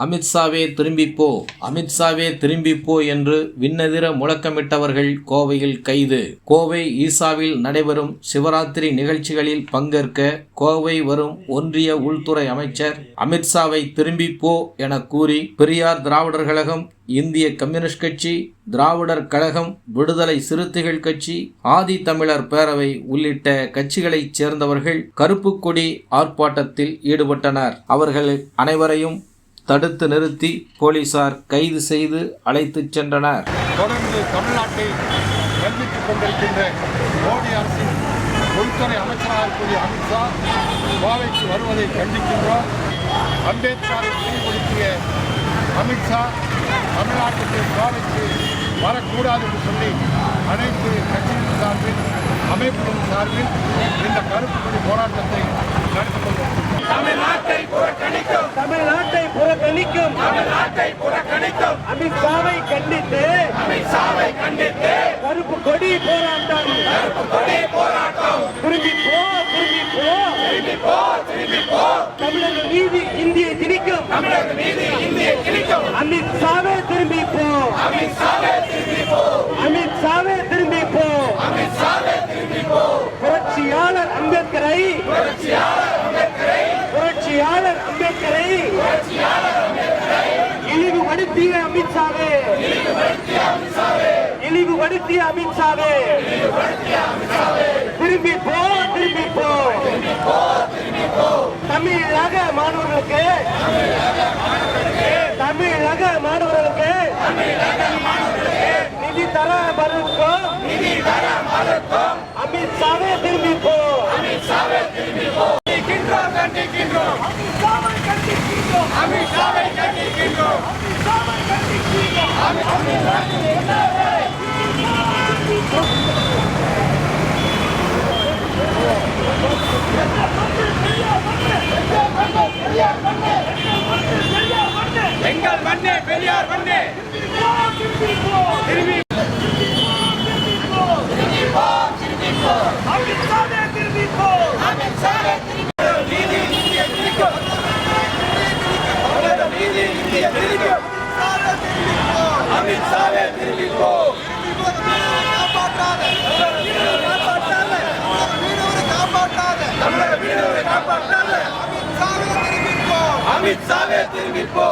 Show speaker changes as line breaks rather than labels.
அமித்ஷாவே திரும்பிப்போ அமித்ஷாவே திரும்பிப்போ என்று விண்ணதிர முழக்கமிட்டவர்கள் கோவையில் கைது. கோவை ஈசாவில் நடைபெறும் சிவராத்திரி நிகழ்ச்சிகளில் பங்கேற்க கோவை வரும் ஒன்றிய உள்துறை அமைச்சர் அமித்ஷாவை திரும்பிப்போ என கூறி பெரியார் திராவிடர் கழகம் இந்திய கம்யூனிஸ்ட் கட்சி திராவிடர் கழகம் விடுதலை சிறுத்தைகள் கட்சி ஆதி தமிழர் பேரவை உள்ளிட்ட கட்சிகளைச் சேர்ந்தவர்கள் கருப்பு கொடி ஆர்ப்பாட்டத்தில் ஈடுபட்டனர். அவர்கள் அனைவரையும் தடுத்து நிறுத்தி போலீசார் கைது செய்து அழைத்துச் சென்றனர்.
தொடர்ந்து தமிழ்நாட்டை கல்வித்துக் கொண்டிருக்கின்ற மோடி அரசின் உள்துறை அமைச்சராக இருக்கக்கூடிய அமித்ஷா கோவைக்கு வருவதை கண்டிக்கின்றோம். அம்பேத்கரை நினைவுபடுத்திய அமித்ஷா தமிழ்நாட்டுக்கு கோவைக்கு வரக்கூடாது என்று சொல்லி அனைத்து கட்சிகளின் சார்பில் அமைப்புகளின் சார்பில் இந்த கருப்பு கொடி போராட்டத்தை நடத்தி கொண்டிருக்கின்றோம்
தமிழ்நாட்டை புறக்கணிக்கும் தமிழ்நாட்டை புறக்கணிக்கும் அமித்ஷாவை கண்டித்து அமித்ஷாவை கண்டித்து கருப்பு கொடி போராட்டம். கருப்பு கொடி போராட்டம். திரும்பி போ திரும்பி போ திரும்பி போ திரும்பி போ தமிழக நீதி இந்தியை திணிக்கும். தமிழக நீதி இந்தியை திணிக்கும். அமித்ஷாவே திரும்பி போ அமித்ஷாவே திரும்பி போ அமித்ஷாவே திரும்பி போ அமித்ஷாவே திரும்பி போ புரட்சியாளர் அம்பேத்கரை. புரட்சியாளர் அம்பேத்கரை. புரட்சியாளர் அம்பேத்கரை. இழிவுபடுத்திய அமித்ஷாவே இழிவுபடுத்திய அமித்ஷாவே திரும்பி போ திரும்பி போ. தமிழக மாணவர்களுக்கு தமிழக மாணவர்களுக்கு நிதி தர மறுக்கும் நிதி தர மறுக்கும் அமித்ஷாவே திரும்பி போ அமித்ஷாவே திரும்பி போ கண்டிக்கின்றோம் கண்டிக்கின்றோம் அமித்ஷாவை கண்டிக்கின்றோம் அமித்ஷாவை கண்டிக்கின்றோம் அமித்ஷாவை கண்டிக்கின்றோம் எங்கள் மண்ணே பெரியார் மண்ணே திரும்பி நீதி இந்திய திணிக்கும் தமிழக நீதி இந்திய திணிக்கும் அமித்ஷாவே திரும்பி போ காப்பாற்றாத அமித்ஷாவே திரும்பி போ